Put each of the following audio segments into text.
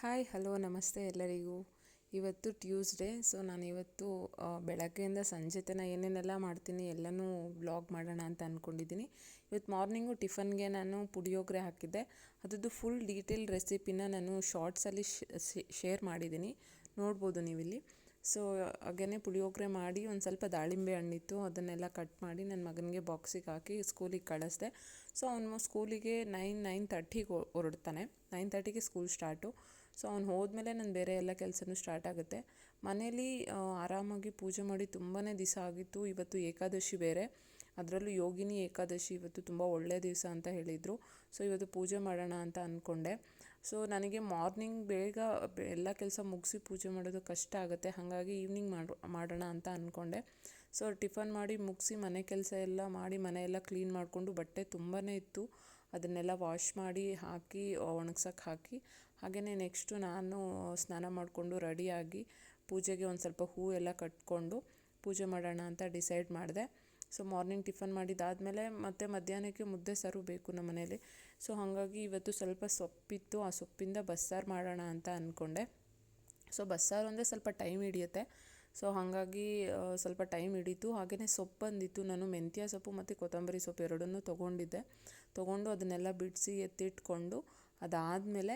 Hi, hello, ನಮಸ್ತೆ ಎಲ್ಲರಿಗೂ. ಇವತ್ತು ಟ್ಯೂಸ್ಡೇ, ಸೊ ನಾನು ಇವತ್ತು ಬೆಳಗ್ಗೆಯಿಂದ ಸಂಜೆ ತನಕ ಏನೇನೆಲ್ಲ ಮಾಡ್ತೀನಿ ಎಲ್ಲನೂ ಬ್ಲಾಗ್ ಮಾಡೋಣ ಅಂತ ಅಂದ್ಕೊಂಡಿದ್ದೀನಿ ಇವತ್ತು ಮಾರ್ನಿಂಗು ಟಿಫನ್ಗೆ ನಾನು ಪುಳಿಯೋಗರೆ ಹಾಕಿದ್ದೆ. ಅದರದ್ದು ಫುಲ್ ಡೀಟೇಲ್ ರೆಸಿಪಿನ ನಾನು ಶಾರ್ಟ್ಸಲ್ಲಿ ಶೇರ್ ಮಾಡಿದ್ದೀನಿ. ನೋಡ್ಬೋದು ನೀವಿಲ್ಲಿ. ಸೊ ಹಾಗೇ ಪುಳಿಯೋಗರೆ ಮಾಡಿ ಒಂದು ಸ್ವಲ್ಪ ದಾಳಿಂಬೆ ಹಣ್ಣಿತ್ತು, ಅದನ್ನೆಲ್ಲ ಕಟ್ ಮಾಡಿ ನನ್ನ ಮಗನಿಗೆ ಬಾಕ್ಸಿಗೆ ಹಾಕಿ ಸ್ಕೂಲಿಗೆ ಕಳಿಸ್ದೆ. ಸೊ, ಅವನು ಸ್ಕೂಲಿಗೆ ನೈನ್ ನೈನ್ ತರ್ಟಿಗೆ ಹೊರಡ್ತಾನೆ. ನೈನ್ ತರ್ಟಿಗೆ ಸ್ಕೂಲ್ ಸ್ಟಾರ್ಟು ಸೊ ಅವ್ನು ಹೋದ್ಮೇಲೆ ನಾನು ಬೇರೆ ಎಲ್ಲ ಕೆಲಸನೂ ಸ್ಟಾರ್ಟ್ ಆಗುತ್ತೆ. ಮನೇಲಿ ಆರಾಮಾಗಿ ಪೂಜೆ ಮಾಡಿ ತುಂಬಾ ದಿವಸ ಆಗಿತ್ತು. ಇವತ್ತು ಏಕಾದಶಿ ಬೇರೆ. ಅದರಲ್ಲೂ ಯೋಗಿನಿ ಏಕಾದಶಿ ಇವತ್ತು ತುಂಬ ಒಳ್ಳೆಯ ದಿವಸ ಅಂತ ಹೇಳಿದರು. ಸೊ ಇವತ್ತು ಪೂಜೆ ಮಾಡೋಣ ಅಂತ ಅಂದ್ಕೊಂಡೆ ಸೊ ನನಗೆ ಮಾರ್ನಿಂಗ್ ಬೇಗ ಎಲ್ಲ ಕೆಲಸ ಮುಗಿಸಿ ಪೂಜೆ ಮಾಡೋದು ಕಷ್ಟ ಆಗುತ್ತೆ. ಹಾಗಾಗಿ ಈವ್ನಿಂಗ್ ಮಾಡು, ಮಾಡೋಣ ಅಂತ ಅಂದ್ಕೊಂಡೆ ಸೊ ಟಿಫನ್ ಮಾಡಿ ಮುಗಿಸಿ ಮನೆ ಕೆಲಸ ಎಲ್ಲ ಮಾಡಿ ಮನೆಯೆಲ್ಲ ಕ್ಲೀನ್ ಮಾಡಿಕೊಂಡು ಬಟ್ಟೆ ತುಂಬಾ ಇತ್ತು. ಅದನ್ನೆಲ್ಲ ವಾಶ್ ಮಾಡಿ ಹಾಕಿ ಒಣಗ್ಸೋಕ್ಕೆ ಹಾಕಿ ಹಾಗೆಯೇ ನೆಕ್ಸ್ಟು ನಾನು ಸ್ನಾನ ಮಾಡಿಕೊಂಡು ರೆಡಿಯಾಗಿ ಪೂಜೆಗೆ ಒಂದು ಸ್ವಲ್ಪ ಹೂ ಎಲ್ಲ ಕಟ್ಕೊಂಡು ಪೂಜೆ ಮಾಡೋಣ ಅಂತ ಡಿಸೈಡ್ ಮಾಡಿದೆ. ಸೊ ಮಾರ್ನಿಂಗ್ ಟಿಫನ್ ಮಾಡಿದ್ದಾದಮೇಲೆ ಮತ್ತೆ ಮಧ್ಯಾಹ್ನಕ್ಕೆ ಮುದ್ದೆ ಸಾರು ಬೇಕು ನಮ್ಮ ಮನೇಲಿ. ಸೊ ಹಾಗಾಗಿ ಇವತ್ತು ಸ್ವಲ್ಪ ಸೊಪ್ಪಿತ್ತು, ಆ ಸೊಪ್ಪಿಂದ ಬಸ್ಸಾರು ಮಾಡೋಣ ಅಂತ ಅಂದ್ಕೊಂಡೆ ಸೊ ಬಸ್ಸಾರು ಅಂದರೆ ಸ್ವಲ್ಪ ಟೈಮ್ ಹಿಡಿಯುತ್ತೆ. ಸೊ ಹಾಗಾಗಿ ಸ್ವಲ್ಪ ಟೈಮ್ ಹಿಡೀತು. ಹಾಗೆಯೇ ಸೊಪ್ಪು ಬಂದಿತ್ತು. ನಾನು ಮೆಂತ್ಯ ಸೊಪ್ಪು ಮತ್ತು ಕೊತ್ತಂಬರಿ ಸೊಪ್ಪು ಎರಡನ್ನೂ ತೊಗೊಂಡಿದ್ದೆ. ತೊಗೊಂಡು ಅದನ್ನೆಲ್ಲ ಬಿಡಿಸಿ ಎತ್ತಿಟ್ಕೊಂಡು ಅದಾದಮೇಲೆ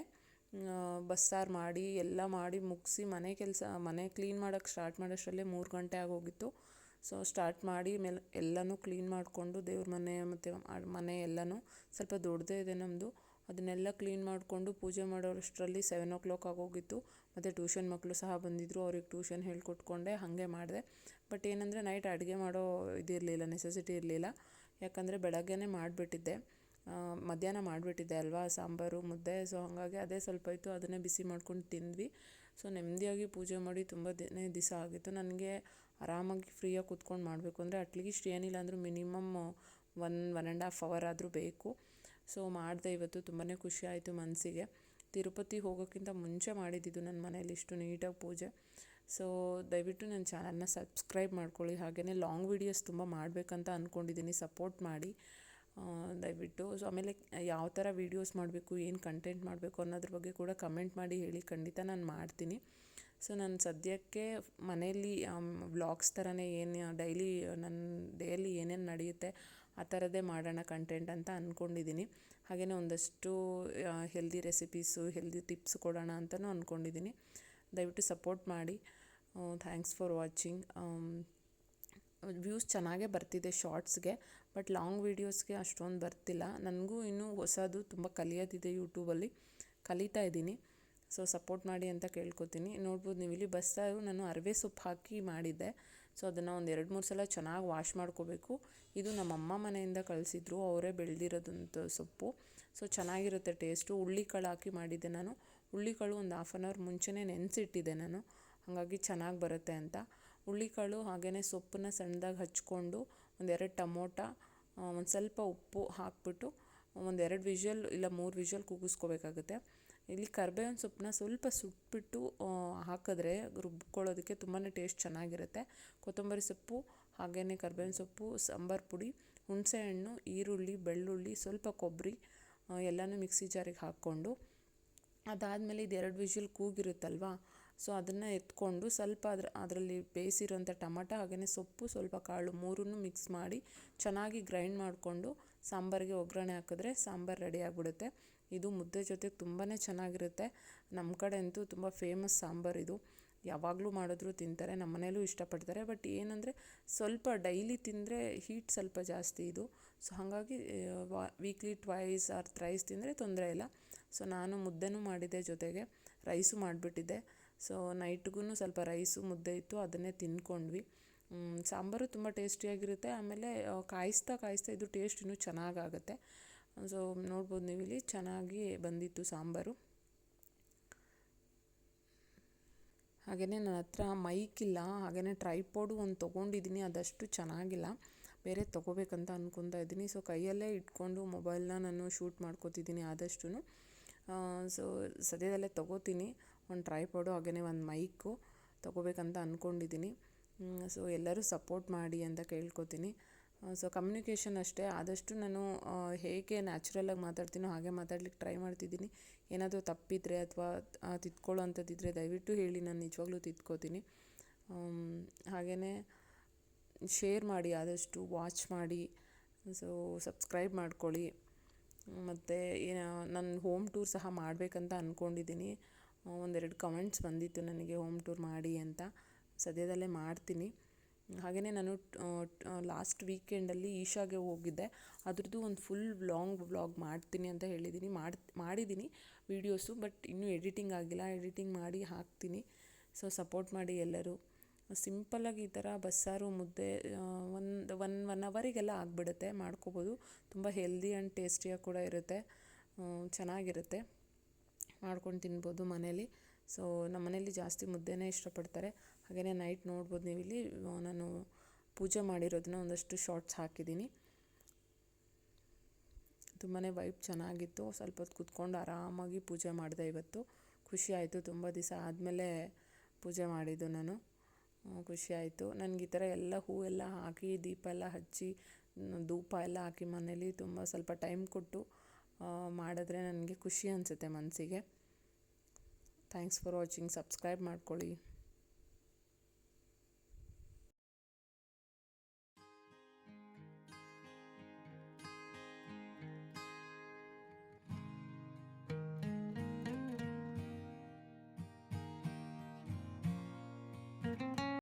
ಬಸ್ಸಾರು ಮಾಡಿ, ಎಲ್ಲ ಮಾಡಿ ಮುಗಿಸಿ ಮನೆ ಕೆಲಸ, ಮನೆ ಕ್ಲೀನ್ ಮಾಡೋಕ್ಕೆ ಸ್ಟಾರ್ಟ್ ಮಾಡೋಷ್ಟರಲ್ಲೇ ಮೂರು ಗಂಟೆ ಆಗೋಗಿತ್ತು. ಸೊ ಸ್ಟಾರ್ಟ್ ಮಾಡಿ ಮೇಲೆ ಎಲ್ಲನೂ ಕ್ಲೀನ್ ಮಾಡಿಕೊಂಡು ದೇವ್ರ ಮನೆ ಮತ್ತು ಮನೆ ಎಲ್ಲನೂ ಸ್ವಲ್ಪ ದೊಡ್ಡದೇ ಇದೆ ನಮ್ಮದು ಅದನ್ನೆಲ್ಲ ಕ್ಲೀನ್ ಮಾಡಿಕೊಂಡು ಪೂಜೆ ಮಾಡೋಷ್ಟರಲ್ಲಿ ಸೆವೆನ್ ಓ ಕ್ಲಾಕ್ ಆಗೋಗಿತ್ತು. ಮತ್ತು ಟ್ಯೂಷನ್ ಮಕ್ಕಳು ಸಹ ಬಂದಿದ್ದರು ಅವ್ರಿಗೆ ಟ್ಯೂಷನ್ ಹೇಳ್ಕೊಟ್ಕೊಂಡೆ, ಹಾಗೆ ಮಾಡಿದೆ. ಬಟ್ ಏನಂದರೆ ನೈಟ್ ಅಡುಗೆ ಮಾಡೋ ಇದಿರಲಿಲ್ಲ ನೆಸೆಸಿಟಿ ಇರಲಿಲ್ಲ. ಯಾಕಂದರೆ ಬೆಳಗ್ಗೆನೇ ಮಾಡಿಬಿಟ್ಟಿದ್ದೆ. ಮಧ್ಯಾಹ್ನ ಮಾಡಿಬಿಟ್ಟಿದ್ದೆ ಅಲ್ವಾ, ಸಾಂಬಾರು, ಮುದ್ದೆ. ಸೊ ಹಾಗಾಗಿ ಅದೇ ಸ್ವಲ್ಪ ಇತ್ತು ಅದನ್ನೇ ಬಿಸಿ ಮಾಡ್ಕೊಂಡು ತಿಂದ್ವಿ. ಸೊ ನೆಮ್ಮದಿಯಾಗಿ ಪೂಜೆ ಮಾಡಿ ತುಂಬ ದಿನ, ದಿವಸ ಆಗಿತ್ತು. ನನಗೆ ಆರಾಮಾಗಿ ಫ್ರೀಯಾಗಿ ಕೂತ್ಕೊಂಡು ಮಾಡಬೇಕು. ಅಂದರೆ ಅಟ್ಲೀಸ್ಟ್ ಏನಿಲ್ಲ ಅಂದರೂ minimum one one and half hour ಆದರೂ ಬೇಕು. ಸೊ ಮಾಡಿದೆ ಇವತ್ತು ತುಂಬಾ ಖುಷಿ ಆಯಿತು ಮನಸ್ಸಿಗೆ ತಿರುಪತಿ ಹೋಗೋಕ್ಕಿಂತ ಮುಂಚೆ ಮಾಡಿದ್ದಿದ್ದು ನನ್ನ ಮನೇಲಿ ಇಷ್ಟು ನೀಟಾಗಿ ಪೂಜೆ. ಸೊ ದಯವಿಟ್ಟು ನನ್ನ ಚಾನಲ್ನ ಸಬ್ಸ್ಕ್ರೈಬ್ ಮಾಡ್ಕೊಳ್ಳಿ. ಹಾಗೆಯೇ ಲಾಂಗ್ ವೀಡಿಯೋಸ್ ತುಂಬ ಮಾಡಬೇಕಂತ ಅಂದ್ಕೊಂಡಿದ್ದೀನಿ ಸಪೋರ್ಟ್ ಮಾಡಿ. ದಯವಿಟ್ಟು. ಸೊ ಆಮೇಲೆ, ಯಾವ ಥರ ವೀಡಿಯೋಸ್ ಮಾಡಬೇಕು, ಏನು ಕಂಟೆಂಟ್ ಮಾಡಬೇಕು ಅನ್ನೋದ್ರ ಬಗ್ಗೆ ಕೂಡ ಕಮೆಂಟ್ ಮಾಡಿ ಹೇಳಿ. ಖಂಡಿತ ನಾನು ಮಾಡ್ತೀನಿ. ಸೊ ನಾನು ಸದ್ಯಕ್ಕೆ ಮನೆಯಲ್ಲಿ ವ್ಲಾಗ್ಸ್ ಥರನೇ ಏನು ಡೈಲಿ ನನ್ನ ಡೇಲಿ ಏನೇನು ನಡೆಯುತ್ತೆ, ಆ ಥರದ್ದೇ ಮಾಡೋಣ ಕಂಟೆಂಟ್ ಅಂತ ಅಂದ್ಕೊಂಡಿದ್ದೀನಿ ಹಾಗೆಯೇ ಒಂದಷ್ಟು ಹೆಲ್ದಿ ರೆಸಿಪೀಸು ಹೆಲ್ದಿ ಟಿಪ್ಸ್ ಕೊಡೋಣ ಅಂತಲೂ ಅಂದ್ಕೊಂಡಿದ್ದೀನಿ ದಯವಿಟ್ಟು ಸಪೋರ್ಟ್ ಮಾಡಿ. ಥ್ಯಾಂಕ್ಸ್ ಫಾರ್ ವಾಚಿಂಗ್ ವ್ಯೂಸ್ ಚೆನ್ನಾಗೇ ಬರ್ತಿದೆ ಶಾರ್ಟ್ಸ್ಗೆ, ಬಟ್ ಲಾಂಗ್ ವೀಡಿಯೋಸ್ಗೆ ಅಷ್ಟೊಂದು ಬರ್ತಿಲ್ಲ. ನನಗೂ ಇನ್ನೂ ಹೊಸದು ತುಂಬ ಕಲಿಯೋದಿದೆ ಯೂಟ್ಯೂಬಲ್ಲಿ. ಕಲಿತಾ ಇದ್ದೀನಿ. ಸೊ ಸಪೋರ್ಟ್ ಮಾಡಿ ಅಂತ ಕೇಳ್ಕೊತೀನಿ. ನೋಡ್ಬೋದು ನೀವು ಇಲ್ಲಿ ಬಸ್ಸಾರು ನಾನು ಅರವೆ ಸೊಪ್ಪು ಹಾಕಿ ಮಾಡಿದ್ದೆ. ಸೊ ಅದನ್ನು ಒಂದು ಎರಡು ಮೂರು ಸಲ ಚೆನ್ನಾಗಿ ವಾಶ್ ಮಾಡ್ಕೋಬೇಕು. ಇದು ನಮ್ಮ ಅಮ್ಮ ಮನೆಯಿಂದ ಕಳಿಸಿದ್ರು. ಅವರೇ ಬೆಳೆದಿರೋದಂಥ ಸೊಪ್ಪು. ಸೊ ಚೆನ್ನಾಗಿರುತ್ತೆ ಟೇಸ್ಟು. ಹುಳ್ಳಿಕಾಳು ಹಾಕಿ ಮಾಡಿದ್ದೆ ನಾನು. ಹುಳ್ಳಿಕಾಳು ಒಂದು ಹಾಫ್ ಆನ್ ಅವರ್ ಮುಂಚೆನೇ ನೆನೆಸಿಟ್ಟಿದ್ದೆ ನಾನು. ಹಾಗಾಗಿ ಚೆನ್ನಾಗಿ ಬರುತ್ತೆ ಅಂತ. ಹುಳ್ಳಿಕಾಳು ಹಾಗೆಯೇ ಸೊಪ್ಪನ್ನ ಸಣ್ಣದಾಗಿ ಹಚ್ಕೊಂಡು ಒಂದೆರಡು ಟಮೋಟ ಒಂದು ಸ್ವಲ್ಪ ಉಪ್ಪು ಹಾಕಿಬಿಟ್ಟು ಒಂದೆರಡು ವಿಷಲ್ ಇಲ್ಲ ಮೂರು ವಿಷಲ್ ಕೂಗಿಸ್ಕೋಬೇಕಾಗುತ್ತೆ ಇಲ್ಲಿ ಕರ್ಬೇವಿನ ಸೊಪ್ಪನ್ನ ಸ್ವಲ್ಪ ಸುಟ್ಬಿಟ್ಟು ಹಾಕಿದ್ರೆ ರುಬ್ಕೊಳ್ಳೋದಕ್ಕೆ ತುಂಬಾ ಟೇಸ್ಟ್ ಚೆನ್ನಾಗಿರುತ್ತೆ. ಕೊತ್ತಂಬರಿ ಸೊಪ್ಪು ಹಾಗೆಯೇ ಕರ್ಬೇವಿನ ಸೊಪ್ಪು, ಸಾಂಬಾರು ಪುಡಿ ಹುಣಸೆಹಣ್ಣು ಈರುಳ್ಳಿ, ಬೆಳ್ಳುಳ್ಳಿ, ಸ್ವಲ್ಪ ಕೊಬ್ಬರಿ ಎಲ್ಲನೂ ಮಿಕ್ಸಿ ಜಾರಿಗೆ ಹಾಕ್ಕೊಂಡು ಅದಾದಮೇಲೆ ಇದು ಎರಡು ವಿಷಲ್ ಕೂಗಿರುತ್ತಲ್ವ ಸೊ ಅದನ್ನು ಎತ್ಕೊಂಡು ಸ್ವಲ್ಪ ಅದ್ರ, ಅದರಲ್ಲಿ ಬೇಯಿಸಿರೋಂಥ ಟಮಟ ಹಾಗೆಯೇ ಸೊಪ್ಪು, ಸ್ವಲ್ಪ ಕಾಳು ಮೂರನ್ನು ಮಿಕ್ಸ್ ಮಾಡಿ ಚೆನ್ನಾಗಿ ಗ್ರೈಂಡ್ ಮಾಡಿಕೊಂಡು ಸಾಂಬಾರಿಗೆ ಒಗ್ಗರಣೆ ಹಾಕಿದ್ರೆ ಸಾಂಬಾರು ರೆಡಿ ಆಗಿಬಿಡುತ್ತೆ. ಇದು ಮುದ್ದೆ ಜೊತೆಗೆ ತುಂಬಾ ಚೆನ್ನಾಗಿರುತ್ತೆ. ನಮ್ಮ ಕಡೆ ಅಂತೂ ತುಂಬ ಫೇಮಸ್ ಸಾಂಬಾರು ಇದು. ಯಾವಾಗಲೂ ಮಾಡಿದ್ರು ತಿಂತಾರೆ ನಮ್ಮ ಮನೇಲೂ ಇಷ್ಟಪಡ್ತಾರೆ. ಬಟ್ ಏನಂದರೆ ಸ್ವಲ್ಪ ಡೈಲಿ ತಿಂದರೆ ಹೀಟ್ ಸ್ವಲ್ಪ ಜಾಸ್ತಿ ಇದು. ಸೊ ಹಾಗಾಗಿ ವೀಕ್ಲಿ ಟ್ವೈಸ್ ಆರ್ ಥ್ರೈಸ್ ತಿಂದರೆ ತೊಂದರೆ ಇಲ್ಲ. ಸೊ ನಾನು ಮುದ್ದೆನೂ ಮಾಡಿದ್ದೆ ಜೊತೆಗೆ ರೈಸು ಮಾಡಿಬಿಟ್ಟಿದ್ದೆ. ಸೊ ನೈಟ್ಗೂ ಸ್ವಲ್ಪ ರೈಸು ಮುದ್ದೆ ಇತ್ತು, ಅದನ್ನೇ ತಿಂದ್ಕೊಂಡ್ವಿ. ಸಾಂಬಾರು ತುಂಬ ಟೇಸ್ಟಿಯಾಗಿರುತ್ತೆ ಆಮೇಲೆ ಕಾಯಿಸ್ತಾ ಕಾಯಿಸ್ತಾ ಇದು ಟೇಸ್ಟ್ ಇನ್ನೂ ಚೆನ್ನಾಗಾಗತ್ತೆ. ಸೊ, ನೋಡ್ಬೋದು ನೀವು ಇಲ್ಲಿ ಚೆನ್ನಾಗಿ ಬಂದಿತ್ತು ಸಾಂಬಾರು. ಹಾಗೆಯೇ ನನ್ನ ಹತ್ರ ಮೈಕ್ ಇಲ್ಲ. ಹಾಗೆಯೇ ಟ್ರೈಪೋಡು ಒಂದು ತೊಗೊಂಡಿದ್ದೀನಿ, ಅದಷ್ಟು ಚೆನ್ನಾಗಿಲ್ಲ. ಬೇರೆ ತೊಗೋಬೇಕಂತ ಅಂದ್ಕೊತಾ ಇದ್ದೀನಿ. ಸೊ, ಕೈಯಲ್ಲೇ ಇಟ್ಕೊಂಡು ಮೊಬೈಲ್ನ ನಾನು ಶೂಟ್ ಮಾಡ್ಕೋತಿದ್ದೀನಿ ಆದಷ್ಟು ಸೊ, ಸದ್ಯದಲ್ಲೇ ತೊಗೋತೀನಿ. ಒಂದು ಟ್ರೈಪಾಡು ಹಾಗೆಯೇ ಒಂದು ಮೈಕು ತೊಗೋಬೇಕಂತ ಅಂದ್ಕೊಂಡಿದ್ದೀನಿ ಸೊ ಎಲ್ಲರೂ ಸಪೋರ್ಟ್ ಮಾಡಿ ಅಂತ ಕೇಳ್ಕೊತೀನಿ. ಸೊ ಕಮ್ಯುನಿಕೇಷನ್ ಅಷ್ಟೇ. ಆದಷ್ಟು ನಾನು ಹೇಗೆ ನ್ಯಾಚುರಲಾಗಿ ಮಾತಾಡ್ತೀನೋ ಹಾಗೆ ಮಾತಾಡ್ಲಿಕ್ಕೆ ಟ್ರೈ ಮಾಡ್ತಿದ್ದೀನಿ. ಏನಾದರೂ ತಪ್ಪಿದರೆ ಅಥವಾ ತಿದ್ಕೊಳ್ಳೋ ಅಂಥದ್ದಿದ್ರೆ ದಯವಿಟ್ಟು ಹೇಳಿ, ನಾನು ನಿಜವಾಗ್ಲೂ ತಿದ್ಕೋತೀನಿ. ಹಾಗೆಯೇ ಶೇರ್ ಮಾಡಿ, ಆದಷ್ಟು ವಾಚ್ ಮಾಡಿ ಸೊ ಸಬ್ಸ್ಕ್ರೈಬ್ ಮಾಡ್ಕೊಳ್ಳಿ. ಮತ್ತು ನಾನು ಹೋಮ್ ಟೂರ್ ಸಹ ಮಾಡಬೇಕಂತ ಅಂದ್ಕೊಂಡಿದ್ದೀನಿ ಒಂದೆರಡು ಕಮೆಂಟ್ಸ್ ಬಂದಿತ್ತು ನನಗೆ ಹೋಮ್ ಟೂರ್ ಮಾಡಿ ಅಂತ. ಸದ್ಯದಲ್ಲೇ ಮಾಡ್ತೀನಿ. ಹಾಗೆಯೇ ನಾನು ಲಾಸ್ಟ್ ವೀಕೆಂಡಲ್ಲಿ ಈಶಾಗೆ ಹೋಗಿದ್ದೆ. ಅದ್ರದ್ದು ಒಂದು ಫುಲ್ ಲಾಂಗ್ ವ್ಲಾಗ್ ಮಾಡ್ತೀನಿ ಅಂತ ಹೇಳಿದ್ದೀನಿ. ಮಾಡಿ, ಮಾಡಿದ್ದೀನಿ ವೀಡಿಯೋಸು ಬಟ್ ಇನ್ನೂ ಎಡಿಟಿಂಗ್ ಆಗಿಲ್ಲ. ಎಡಿಟಿಂಗ್ ಮಾಡಿ ಹಾಕ್ತೀನಿ. ಸೊ ಸಪೋರ್ಟ್ ಮಾಡಿ ಎಲ್ಲರೂ. ಸಿಂಪಲ್ಲಾಗಿ ಈ ಥರ ಬಸ್ಸಾರು ಮುದ್ದೆ ಒಂದು ಒನ್ ಒನ್ ಅವರಿಗೆಲ್ಲ ಆಗಿಬಿಡುತ್ತೆ. ಮಾಡ್ಕೋಬೋದು. ತುಂಬ ಹೆಲ್ದಿ ಆ್ಯಂಡ್ ಟೇಸ್ಟಿಯಾಗಿ ಕೂಡ ಇರುತ್ತೆ. ಚೆನ್ನಾಗಿರುತ್ತೆ. ಮಾಡ್ಕೊಂಡು ತಿನ್ಬೋದು ಮನೇಲಿ. ಸೊ ನಮ್ಮ ಮನೇಲಿ ಜಾಸ್ತಿ ಮುದ್ದೆನೇ ಇಷ್ಟಪಡ್ತಾರೆ. ಹಾಗೆಯೇ ನೈಟ್ ನೋಡ್ಬೋದು ನೀವು ಇಲ್ಲಿ. ನಾನು ಪೂಜೆ ಮಾಡಿರೋದನ್ನ ಒಂದಷ್ಟು ಶಾರ್ಟ್ಸ್ ಹಾಕಿದ್ದೀನಿ. ತುಂಬಾ ವೈಬ್ ಚೆನ್ನಾಗಿತ್ತು. ಸ್ವಲ್ಪ ಹೊತ್ತು ಕುತ್ಕೊಂಡು ಆರಾಮಾಗಿ ಪೂಜೆ ಮಾಡಿದೆ ಇವತ್ತು. ಖುಷಿ ಆಯಿತು. ತುಂಬ ದಿವಸ ಆದಮೇಲೆ ಪೂಜೆ ಮಾಡಿದ್ದು ನಾನು. ಖುಷಿ ಆಯಿತು. ನನಗೆ ಈ ಥರ ಎಲ್ಲ ಹೂವೆಲ್ಲ ಹಾಕಿ ದೀಪ ಎಲ್ಲ ಹಚ್ಚಿ, ಧೂಪ ಎಲ್ಲ ಹಾಕಿ ಮನೇಲಿ ತುಂಬ ಸ್ವಲ್ಪ ಟೈಮ್ ಕೊಟ್ಟು ಮಾಡಿದ್ರೆ ನನಗೆ ಖುಷಿ ಅನಿಸುತ್ತೆ ಮನಸ್ಸಿಗೆ. ಥ್ಯಾಂಕ್ಸ್ ಫಾರ್ ವಾಚಿಂಗ್ ಸಬ್ಸ್ಕ್ರೈಬ್ ಮಾಡ್ಕೊಳ್ಳಿ.